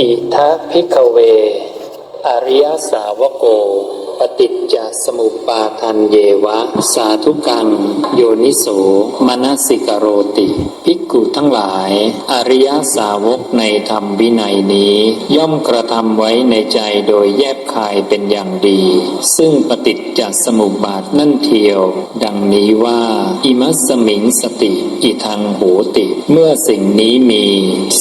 อิทัพิกเว อริยสาวโก ปฏิจจสมุปาทันเยวะ สาธุกัง โยนิโสมนสิกโรติ ภิกขุทั้งหลาย อริยสาวกในธรรมวินัยนี้ ย่อมกระทำไว้ในใจโดยแยบคายเป็นอย่างดี ซึ่งปฏิจจสมุปบาทนั่นเทียว ดังนี้ว่า อิมัสมิงสติ อิทังโหติ เมื่อสิ่งนี้มี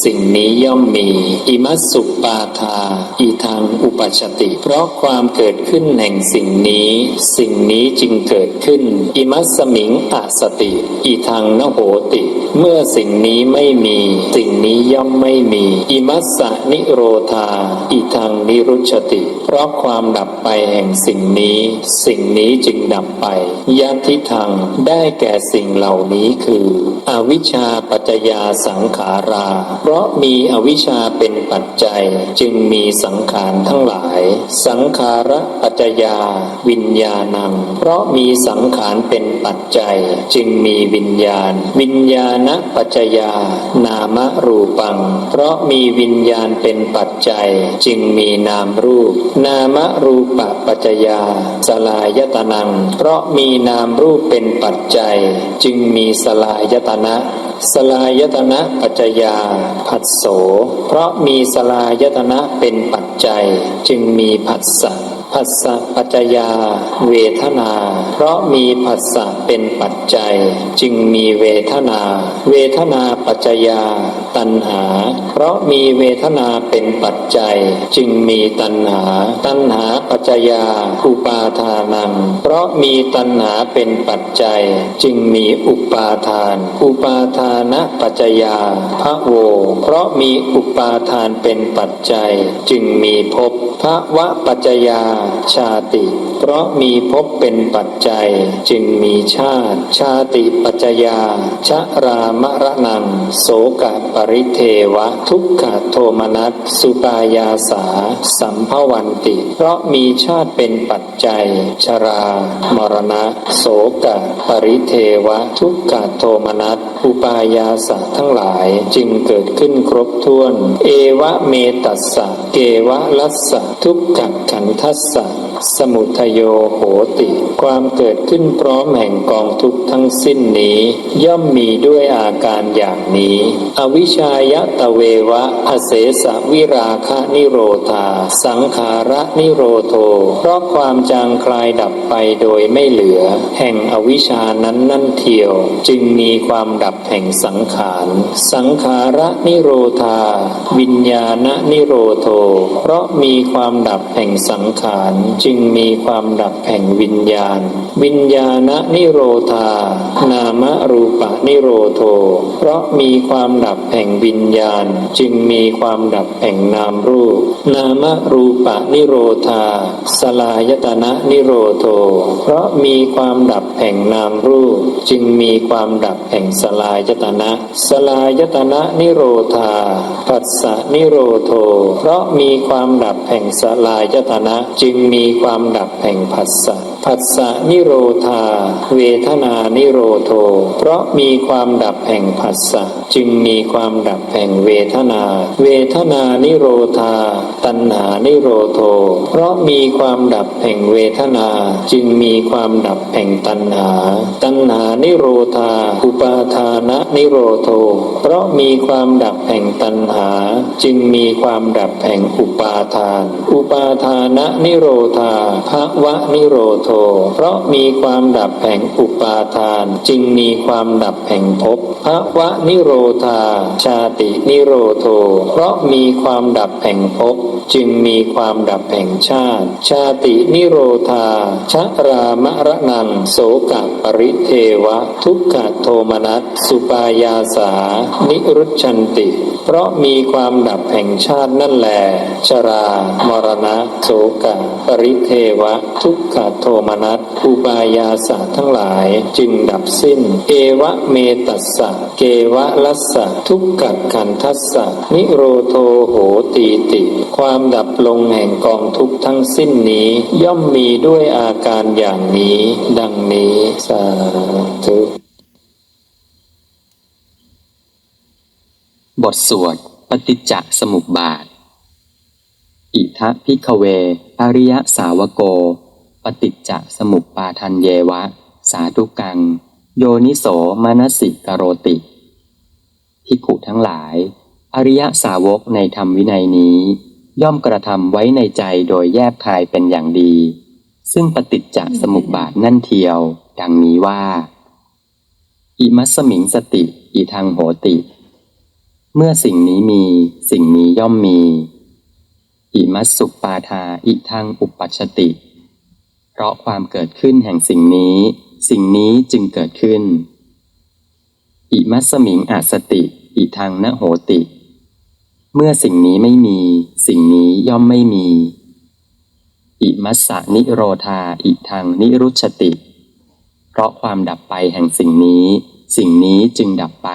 สิ่งนี้ย่อมมี อิมัสสุปาทา อิทังอุปชติ เพราะความเกิดขึ้นแห่งสิ่งนี้ สิ่งนี้จึงเกิดขึ้น อิมัสมิงอสติ อีทางนโหติ เมื่อสิ่งนี้ไม่มี สิ่งนี้ย่อมไม่มี อิมัสสะนิโรธา อิทังนิรุชติ เพราะความดับไปแห่งสิ่งนี้ สิ่งนี้จึงดับไปยะทิทังได้แก่สิ่งเหล่านี้คือ อวิชชาปัจจยาสังขารา เพราะมีอวิชชาเป็นปัจจัยจึงมีสังขารทั้งหลาย สังขาระปัจจยา วิญญาณัง เพราะมีสังขารเป็นปัจจัย จึงมีวิญญาณ วิญญาณปัจจยานามรูปัง เพราะมีวิญญาณเป็นปัจจัยจึงมีนามรูป นามรูปปัจจยา สลายตนัง เพราะมีนามรูปเป็นปัจจัย จึงมีสลายตนะ สลายตนะปัจจยา ผัสโส เพราะมีสลายตนะเป็นปัจจัย จึงมีผัสสะ ผัสสะปัจจยา เวทนา เพราะมีผัสสะเป็นปัจจัย จึงมีเวทนา เวทนาปัจจยาตัณหา เพราะมีเวทนาเป็นปัจจัย จึงมีตัณหา ตัณหาปัจจยาอุปาทานัง เพราะมีตัณหาเป็นปัจจัย จึงมีอุปาทาน อุปาทานะปัจจยาพระโว เพราะมีอุปาทานเป็นปัจจัย จึงมีภพพระวะปัจจยาชาติ เพราะมีภพเป็นปัจจัย จึงมีชาติ ชาติปัจจยาชรามรณังโสกปริเทวะ ทุกขโทมนัสสุปายาสา สัมภวันติ เพราะมีชาติเป็นปัจจัย ชรา มรณะ โสกปริเทวะ ทุกขโทมนัสอุปายาสะทั้งหลายจึงเกิดขึ้นครบถ้วน เอวะเมตัสสะเกวะลัสสะทุกขขันทัสสะสมุทโยโหติ ความเกิดขึ้นพร้อมแห่งกองทุกทั้งสิ้นนี้ ย่อมมีด้วยอาการอย่างนี้ อวิชายะตะเววะอเสสะวิราคะนิโรธา สังขาระนิโรโท เพราะความจางคลายดับไปโดยไม่เหลือ แห่งอวิชานั้นนั่นเทียว จึงมีความดับแห่งสังขาร สังขาระนิโรธา วิญญาณนิโรโท เพราะมีความดับแห่งสังขารจึงมีความดับแห่งวิญญาณ วิญญาณนิโรธา นามรูปนิโรโท เพราะมีความดับแห่งห่งวิญญาณ จึงมีความดับแห่งนามรูป นามรูปะนิโรธา สลายตนะนิโรโท เพราะมีความดับแห่งนามรูป จึงมีความดับแห่งสลายตนะ สลายตนะนิโรธา ปัสสะนิโรโท เพราะมีความดับแห่งสลายตนะ จึงมีความดับแห่งผัสสะผัสสะนิโรธา เวทนานิโรโท เพราะมีความดับแห่งผัสสะจึงมีความดับแห่งเวทนา เวทนานิโรธา ตัณหานิโรโท เพราะมีความดับแห่งเวทนา จึงมีความดับแห่งตัณหา ตัณหานิโรธาอุปาทานะนิโรโท เพราะมีความดับแห่งตัณหา จึงมีความดับแห่งอุปาทาน อุปาทานะนิโรธาภวะนิโรโท เพราะมีความดับแห่งอุปาทาน จึงมีความดับแห่งภพภวะนิโรธา ชาตินิโรโท เพราะมีความดับแห่งภพจึงมีความดับแห่งชาติ ชาตินิโรธาชรามรณังโสกปริเทวะ ทุกขโทมนัสสุปายาสา นิรุชชันติ เพราะมีความดับแห่งชาตินั่นแหลชรา มรณะ โสกปริเทวะ ทุกขโทมนัสอุปายาสาทั้งหลายจึงดับสิ้น เอวะเมตัสสะ เกวะลัสสะ ทุกขขันทัสสะ นิโรโทโหตีติ ความดับลงแห่งกองทุกทั้งสิ้นนี้ ย่อมมีด้วยอาการอย่างนี้ ดังนี้ สาธุ บทสวดปฏิจจสมุปบาท อิทะพิกเว อริยสาวโก ปฏิจจสมุปปาทันเยวะ สาธุกัง โยนิโสมนสิกโรติภิกขุทั้งหลาย อริยสาวกในธรรมวินัยนี้ ย่อมกระทำไว้ในใจโดยแยบคายเป็นอย่างดี ซึ่งปฏิจจสมุปบาทนั่นเทียว ดังนี้ว่า อิมัสสมิงสติ อิทังโหติ เมื่อสิ่งนี้มี สิ่งนี้ย่อมมี อิมัสสุปาทาอิทังอุปัชติ เพราะความเกิดขึ้นแห่งสิ่งนี้ สิ่งนี้จึงเกิดขึ้น อิมัสมิงอาสติ อิทังนโหติ เมื่อสิ่งนี้ไม่มี สิ่งนี้ย่อมไม่มี อิมัสสะนิโรธาอิทังนิรุชติ เพราะความดับไปแห่งสิ่งนี้ สิ่งนี้จึงดับไป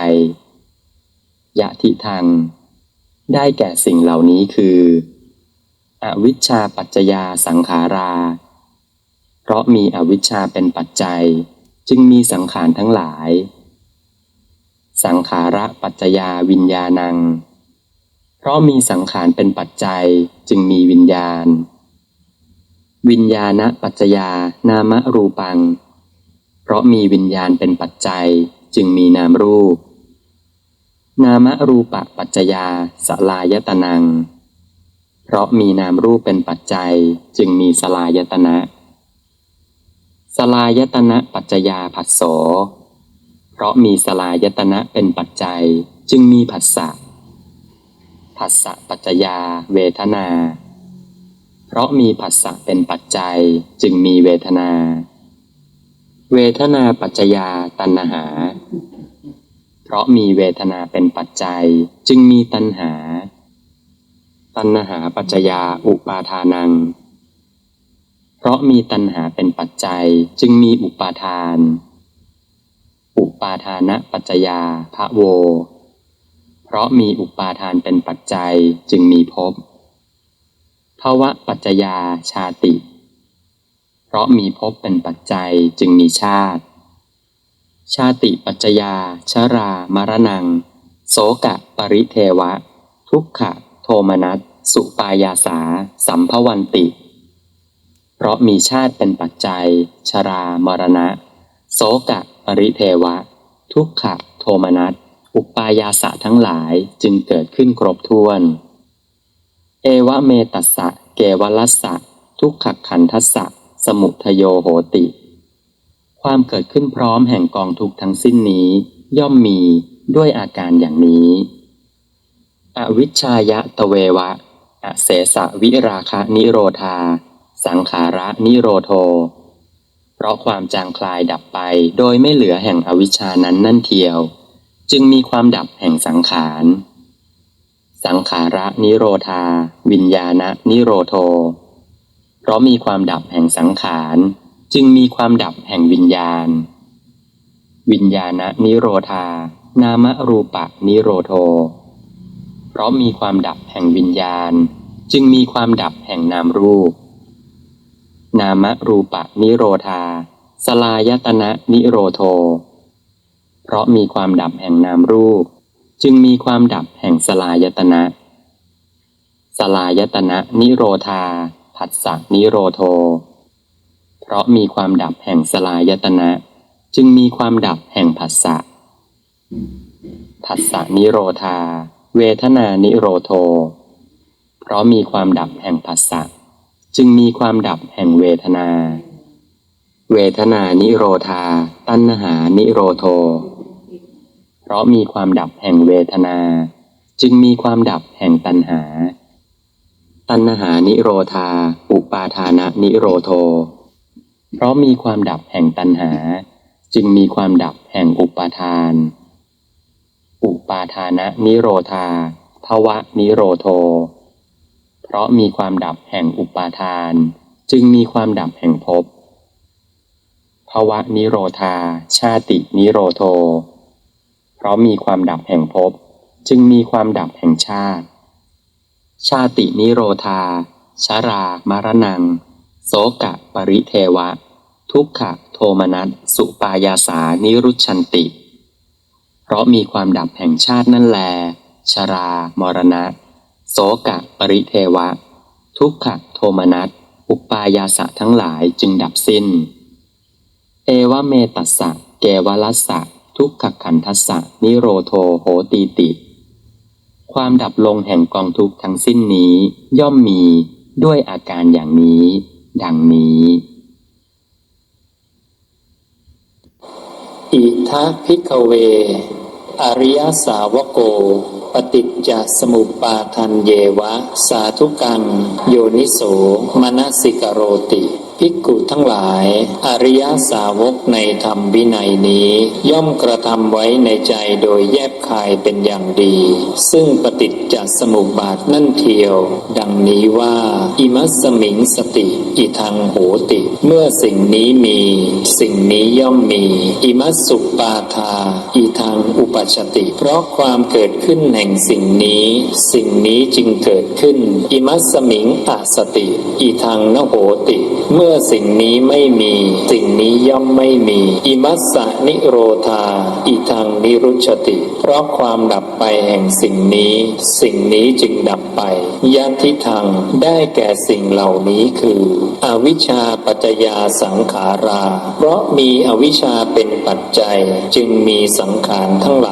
ยะทิทังได้แก่สิ่งเหล่านี้คือ อวิชชาปัจจยาสังขารา เพราะมีอวิชชาเป็นปัจจัย จึงมีสังขารทั้งหลาย สังขาระปัจจยาวิญญาณัง เพราะมีสังขารเป็นปัจจัยจึงมีวิญญาณ วิญญาณปัจจยานามรูปัง เพราะมีวิญญาณเป็นปัจจัยจึงมีนามรูป นามรูปปัจจยาสลายตนัง เพราะมีนามรูปเป็นปัจจัยจึงมีสลายตนะ สลายตนะปัจจยาผัสโสเพราะมีสลายตนะเป็นปัจจัยจึงมีผัสสะ ผัสสะปัจจยาเวทนา เพราะมีผัสสะเป็นปัจจัยจึงมีเวทนา เวทนาปัจจยาตัณหา ราะมีเวทนาเป็นปัจจัย จึงมีตัณหา ตัณหาปัจจยาอุปาทานัง เพราะมีตัณหาเป็นปัจจัย จึงมีอุปาทาน อุปาทานะปัจจยาภะโว เพราะมีอุปาทานเป็นปัจจัย จึงมีภพภาวะปัจจยาชาติ เพราะมีภพเป็นปัจจัยจึงมีชาติ ชาติปัจจยา ชรามรณัง โสกะปริเทวะ ทุกขะ โทมนัส สุปายาสา สัมภวันติ เพราะมีชาติเป็นปัจจัย ชรามรณะ โสกะปริเทวะ ทุกขะ โทมนัส อุปายาสะทั้งหลายจึงเกิดขึ้นครบถ้วน เอวะเมตัสสะ เกวลัสสะ ทุกขขันทัสสะ สมุทโยโหติ ความเกิดขึ้นพร้อมแห่งกองทุกทั้งสิ้นนี้ ย่อมมีด้วยอาการอย่างนี้ อวิชชายะตะเววะ อเสสะวิราคะนิโรธา สังขาระนิโรโท เพราะความจางคลายดับไปโดยไม่เหลือแห่งอวิชชานั้นนั่นเทียว จึงมีความดับแห่งสังขารสังขาระนิโรธา วิญญาณนิโรโท เพราะมีความดับแห่งสังขาร จึงมีความดับแห่งวิญญาณ วิญญาณนิโรธา นามรูปะนิโรโท เพราะมีความดับแห่งวิญญาณ จึงมีความดับแห่งนามรูป นามรูปะนิโรธา สลายตนะนิโรโท เพราะมีความดับแห่งนามรูป จึงมีความดับแห่งสลายตนะ สลายตนะนิโรธา ผัสสะนิโรโท เพราะมีความดับแห่งสลายตนะ จึงมีความดับแห่งผัสสะผัสสะนิโรธา เวทนานิโรโท เพราะมีความดับแห่งผัสสะจึงมีความดับแห่งเวทนา เวทนานิโรธา ตัณหานิโรโท เพราะมีความดับแห่งเวทนา จึงมีความดับแห่งตัณหา ตัณหานิโรธา อุปาทานะนิโรโท เพราะมีความดับแห่งตัณหา จึงมีความดับแห่งอุปาทาน อุปาทานะนิโรธาภวะนิโรโท เพราะมีความดับแห่งอุปาทาน จึงมีความดับแห่งภพภวะนิโรธา ชาตินิโรโท เพราะมีความดับแห่งภพจึงมีความดับแห่งชาติ ชาตินิโรธาชารามรณัง โสกะปริเทวะ ทุกขะโทมนัสสุปายาสานิรุชันติ เพราะมีความดับแห่งชาตินั่นแล ชรา มรณะ โสกะปริเทวะ ทุกขะโทมนัสอุปายาสะทั้งหลายจึงดับสิ้น เอวเมตัสสะเกวลัสสะทุกขขันทัสสะนิโรโทโหตีติ ความดับลงแห่งกองทุกข์ทั้งสิ้นนี้ย่อมมีด้วยอาการอย่างนี้ ดังนี้ อิทัพิกเว อริยสาวโก ปฏิจจสมุปปาทันเยวะ สาธุกัง โยนิโสมนสิกโรติ ภิกขุทั้งหลาย อริยสาวกในธรรมวินัยนี้ ย่อมกระทำไว้ในใจโดยแยบคายเป็นอย่างดี ซึ่งปฏิจจสมุปบาทนั่นเทียว ดังนี้ว่าอิมัสมิงสติ อิทังโหติ เมื่อสิ่งนี้มี สิ่งนี้ย่อมมี อิมัสสุปาทาอีทางอุปัชติ เพราะความเกิดขึ้นแห่งสิ่งนี้ สิ่งนี้จึงเกิดขึ้น อิมัสมิงอาสติอีทางนโหติ เมื่อสิ่งนี้ไม่มี สิ่งนี้ย่อมไม่มี อิมัสสะนิโรธาอีทางนิรุชติ เพราะความดับไปแห่งสิ่งนี้ สิ่งนี้จึงดับไปยะทิทางได้แก่สิ่งเหล่านี้คือ อวิชชาปัจจยาสังขารา เพราะมีอวิชชาเป็นปัจจัย จึงมีสังขารทั้งหลาย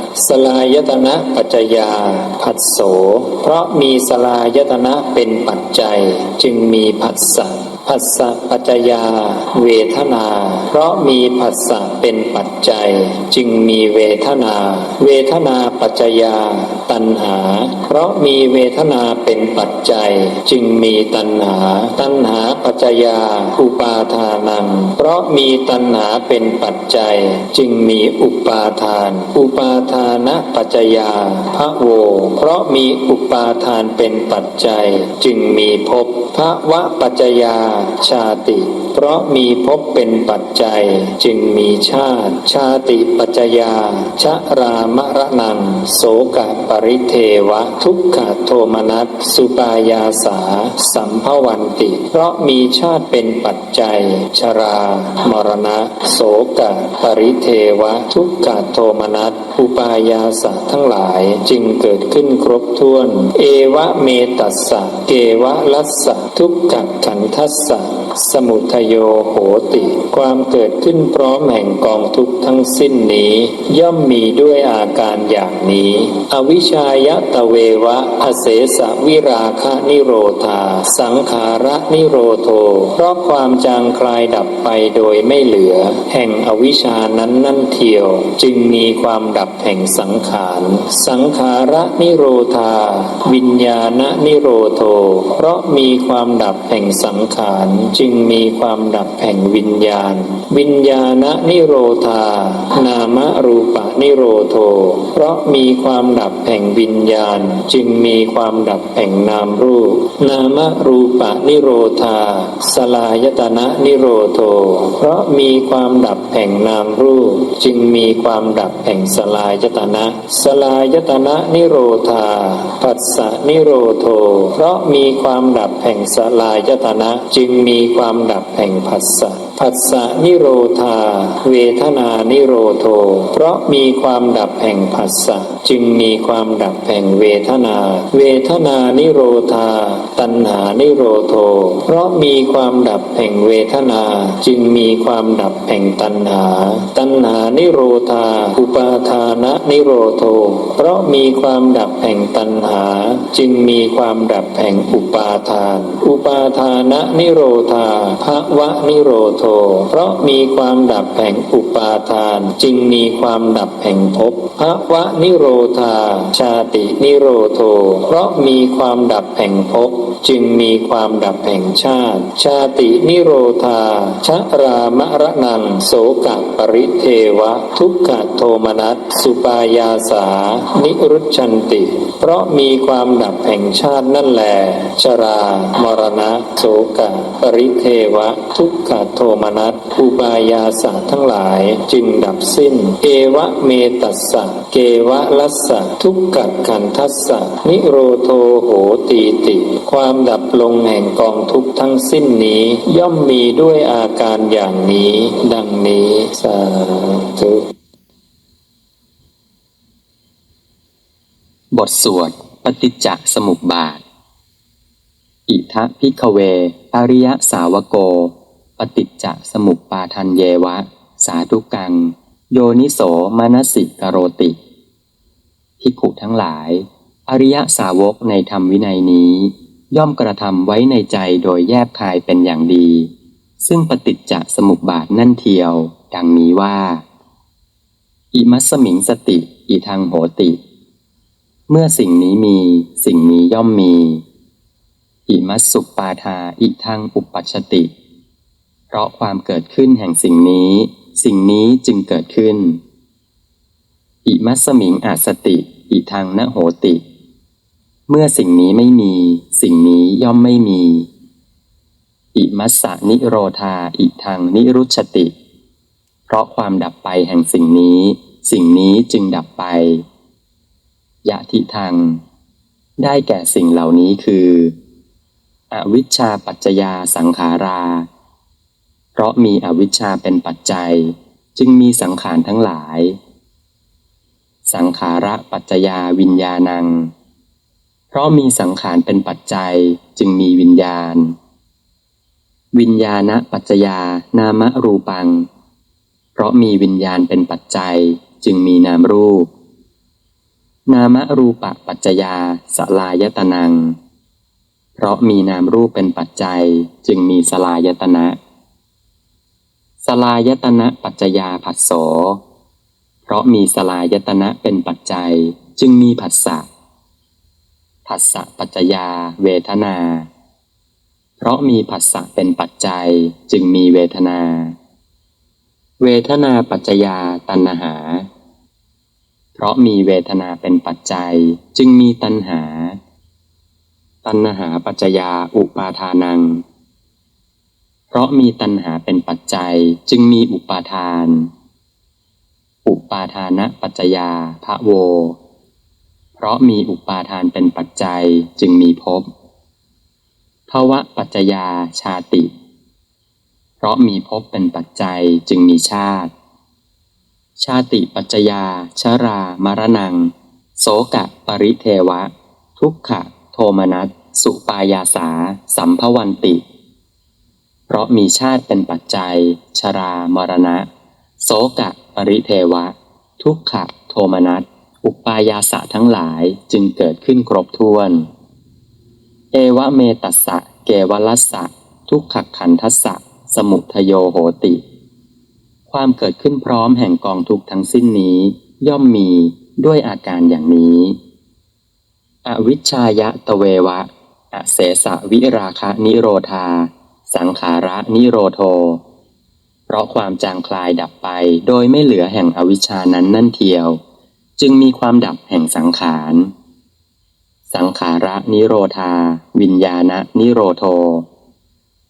สลายตนะปัจจยาผัสโส เพราะมีสลายตนะเป็นปัจจัยจึงมีผัสสะผัสสะปัจจยา เวทนา เพราะมีผัสสะเป็นปัจจัย จึงมีเวทนา เวทนาปัจจยา ตัณหา เพราะมีเวทนาเป็นปัจจัย จึงมีตัณหา ตัณหาปัจจยาอุปาทานัง เพราะมีตัณหาเป็นปัจจัย จึงมีอุปาทาน อุปาทานะปัจจยาพระโว เพราะมีอุปาทานเป็นปัจจัย จึงมีภพพระวะปัจจยาชาติ เพราะมีภพเป็นปัจจัยจึงมีชาติ ชาติปัจจยาชรามระนัง โสกะปริเทวะ ทุกขโทมนัสสุปายาสา สัมภวันติ เพราะมีชาติเป็นปัจจัย ชรา มรณะ โสกะปริเทวะ ทุกขโทมนัส อุปายาสะทั้งหลายจึงเกิดขึ้นครบถ้วน เอวะเมตัสสะเกวะลัสสะทุกขขันทัสสะสมุทโยโหติ ความเกิดขึ้นพร้อมแห่งกองทุกทั้งสิ้นนี้ ย่อมมีด้วยอาการอย่างนี้ อวิชายตะเววะ อเสสะวิราคะนิโรธา สังขาระนิโรโท เพราะความจางคลายดับไปโดยไม่เหลือ แห่งอวิชานั้นนั่นเทียว จึงมีความดับับแห่งสังขาร สังขาระนิโรธา วิญญาณนิโรโท เพราะมีความดับแห่งสังขารจึงมีความดับแห่งวิญญาณ วิญญาณนิโรธา นามรูปนิโรโท เพราะมีความดับแห่งวิญญาณ จึงมีความดับแห่งนามรูป นามรูปนิโรธา สลายตนะนิโรโท เพราะมีความดับแห่งนามรูป จึงมีความดับแห่งสลายตนะ สลายตนะนิโรธา ปัสสะนิโรโท เพราะมีความดับแห่งสลายตนะ จึงมีความดับแห่งผัสสะ ผัสสะนิโรธา เวทนานิโรโท เพราะมีความดับแห่งผัสสะจึงมีความดับแห่งเวทนา เวทนานิโรธา ตัณหานิโรโท เพราะมีความดับแห่งเวทนา จึงมีความดับแห่งตัณหา ตัณหานิโรธา อุปาทานะนิโรโท เพราะมีความดับแห่งตัณหา จึงมีความดับแห่งอุปาทาน อุปาทานะนิโรธาภวะนิโรโทเพราะมีความดับแห่งอุปาทาน จึงมีความดับแห่งภพภวะนิโรธา ชาตินิโรโท เพราะมีความดับแห่งภพจึงมีความดับแห่งชาติ ชาตินิโรธาชรามระนังโสกะปริเทวะ ทุกขโทมนัสสุปายาสา นิรุชชันติ เพราะมีความดับแห่งชาตินั่นแหลชรามรณะโสกะปริเทวะ ทุกขโทมมนัสอุปายาสะทั้งหลายจึงดับสิ้น เอวะเมตัสสะเกวะลัสสะทุกขขันทัสสะนิโรโทโหตีติ ความดับลงแห่งกองทุกทั้งสิ้นนี้ ย่อมมีด้วยอาการอย่างนี้ ดังนี้สาธุบทสวดปฏิจจสมุปบาท อิทะพิกเว อริยสาวโก ฏิจจสมุปปาทันเยวะ สาธุกัง โยนิโสมนสิกโรติ ภิกขุทั้งหลาย อริยสาวกในธรรมวินัยนี้ ย่อมกระทำไว้ในใจโดยแยบคายเป็นอย่างดี ซึ่งปฏิจจสมุปบาทนั่นเทียว ดังนี้ว่า อิมัสมิงสติ อิทังโหติ เมื่อสิ่งนี้มี สิ่งนี้ย่อมมีอิมัสสุปปาทาอิทังอุปปัชติ เพราะความเกิดขึ้นแห่งสิ่งนี้ สิ่งนี้จึงเกิดขึ้น อิมัสมิงอาสติ อิทังนโหติ เมื่อสิ่งนี้ไม่มี สิ่งนี้ย่อมไม่มี อิมัสสนิโรธา อิทังนิรุชติ เพราะความดับไปแห่งสิ่งนี้ สิ่งนี้จึงดับไป ยะทิทังได้แก่สิ่งเหล่านี้คือ อวิชชาปัจจยาสังขารา ราะมีอวิชชาเป็นปัจจัย จึงมีสังขารทั้งหลาย สังขาระปัจจยาวิญญาณัง เพราะมีสังขารเป็นปัจจัยจึงมีวิญญาณ วิญญาณปัจจยานามรูปัง เพราะมีวิญญาณเป็นปัจจัยจึงมีนามรูป นามรูปปัจจยาสลายตนัง เพราะมีนามรูปเป็นปัจจัยจึงมีสลายตนะ สลายตนะปัจจยาผัสโส เพราะมีสลายตนะเป็นปัจจัยจึงมีผัสสะ ผัสสะปัจจยาเวทนา เพราะมีผัสสะเป็นปัจจัยจึงมีเวทนา เวทนาปัจจยาตัณหา เพราะมีเวทนาเป็นปัจจัยจึงมีตัณหา ตัณหาปัจจยาอุปาทานัง เพราะมีตัณหาเป็นปัจจัยจึงมีอุปาทาน อุปาทานะปัจจยาภะโว เพราะมีอุปาทานเป็นปัจจัยจึงมีภพภวะปัจจยาชาติ เพราะมีภพเป็นปัจจัยจึงมีชาติ ชาติปัจจยาชรามรณัง โสกะปริเทวะ ทุกขะ โทมนัส สุปายาสา สัมภวันติ เพราะมีชาติเป็นปัจจัย ชรามรณะ โสกะ ปริเทวะ ทุกขะ โทมนัส อุปายาสะทั้งหลายจึงเกิดขึ้นครบถ้วน เอวะเมตัสสะ เกวลัสสะ ทุกขขันทัสสะ สมุทโยโหติ ความเกิดขึ้นพร้อมแห่งกองทุกทั้งสิ้นนี้ ย่อมมีด้วยอาการอย่างนี้ อวิชชายะตะเววะ อเสสะวิราคะนิโรธา สังขาระนิโรโท เพราะความจางคลายดับไปโดยไม่เหลือแห่งอวิชานั้นนั่นเทียว จึงมีความดับแห่งสังขาร สังขาระนิโรธา วิญญาณนิโรโท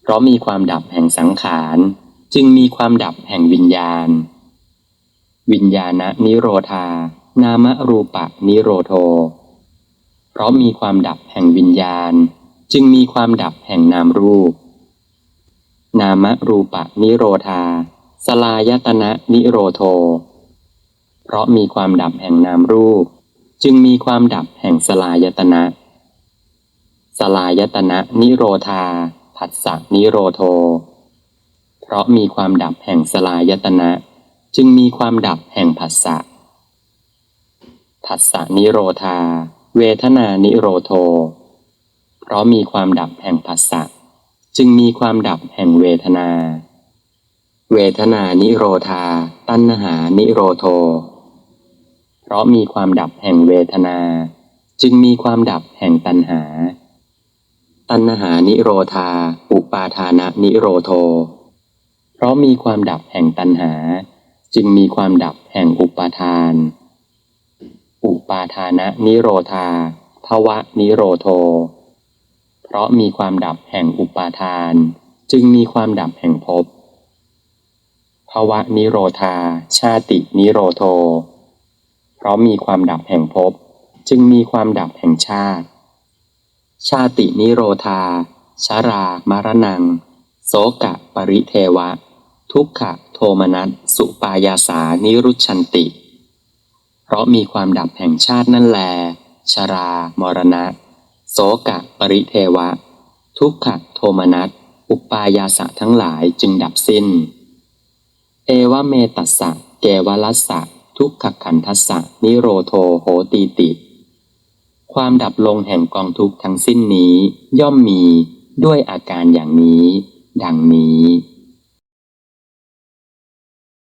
เพราะมีความดับแห่งสังขาร จึงมีความดับแห่งวิญญาณ วิญญาณนิโรธา นามรูปะนิโรโท เพราะมีความดับแห่งวิญญาณ จึงมีความดับแห่งนามรูป นามรูปะนิโรธา สลายตนะนิโรโท เพราะมีความดับแห่งนามรูป จึงมีความดับแห่งสลายตนะ สลายตนะนิโรธา ผัสสะนิโรโท เพราะมีความดับแห่งสลายตนะ จึงมีความดับแห่งผัสสะ ผัสสะนิโรธา เวทนานิโรโท เพราะมีความดับแห่งผัสสะ จึงมีความดับแห่งเวทนา เวทนานิโรธา ตัณหานิโรโท เพราะมีความดับแห่งเวทนา จึงมีความดับแห่งตัณหา ตัณหานิโรธา อุปาทานะนิโรโท เพราะมีความดับแห่งตัณหา จึงมีความดับแห่งอุปาทาน อุปาทานะนิโรธาภวะนิโรโท เพราะมีความดับแห่งอุปาทาน จึงมีความดับแห่งภพภาวะนิโรธา ชาตินิโรโท เพราะมีความดับแห่งภพจึงมีความดับแห่งชาติ ชาตินิโรธา ชารามรณัง โสกะปริเทวะ ทุกขะโทมนัสสุปายาสานิรุชันติ เพราะมีความดับแห่งชาตินั่นแลชรามรณะ โสกะปริเทวะ ทุกขะโทมนัสอุปายาสะทั้งหลายจึงดับสิ้น เอวเมตัสสะเกวลัสสะทุกขขันทัสสะนิโรโทโหตีติ ความดับลงแห่งกองทุกข์ทั้งสิ้นนี้ ย่อมมีด้วยอาการอย่างนี้ ดังนี้